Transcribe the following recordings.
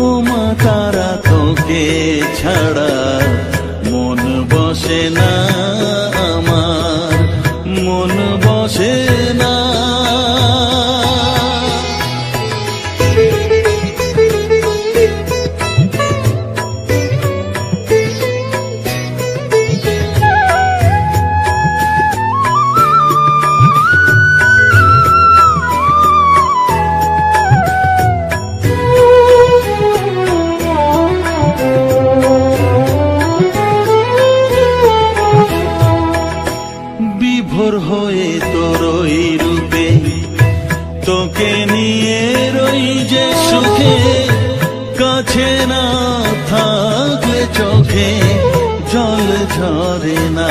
ও মা তারা তোকে ছাড়া মন বসে না আমার। মন বসে বিভোর হয়ে তোর ওই রূপে। তোকে নিয়ে রই যে সুখে, কাছে না থাকলে চোখে জল ঝরে না।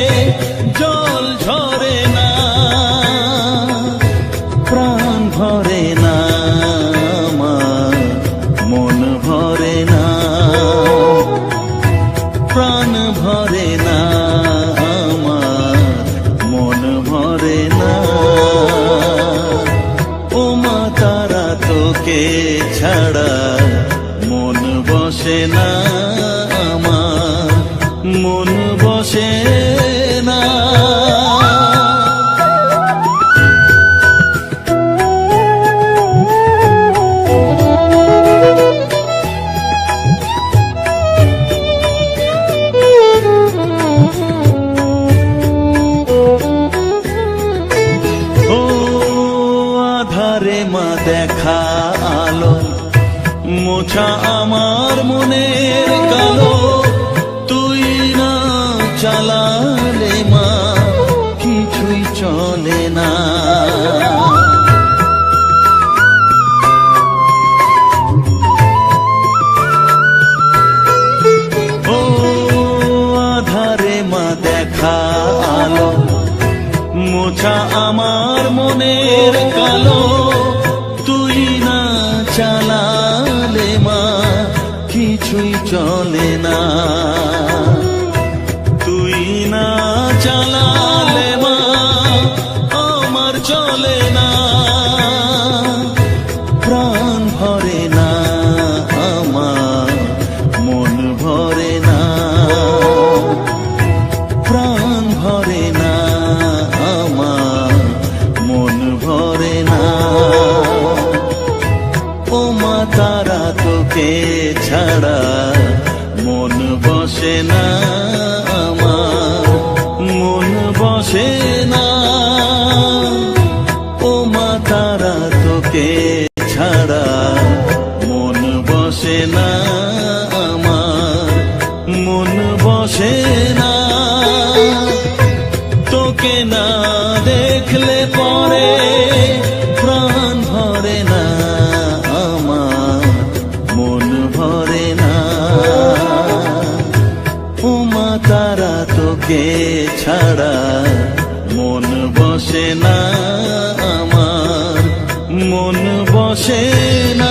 বসে না। আধারে মা দেখা আলো মোছা কিছুই চলে না। তুই না চালালে মা আমার চলে বসে না? ও মা, তারা তোকে ছাড়া মন বসে না আমার, মন বসে না। তোকে না দেখলে পরে প্রাণ ভরে না মন ভরে না। তারা তোকে মন বসে না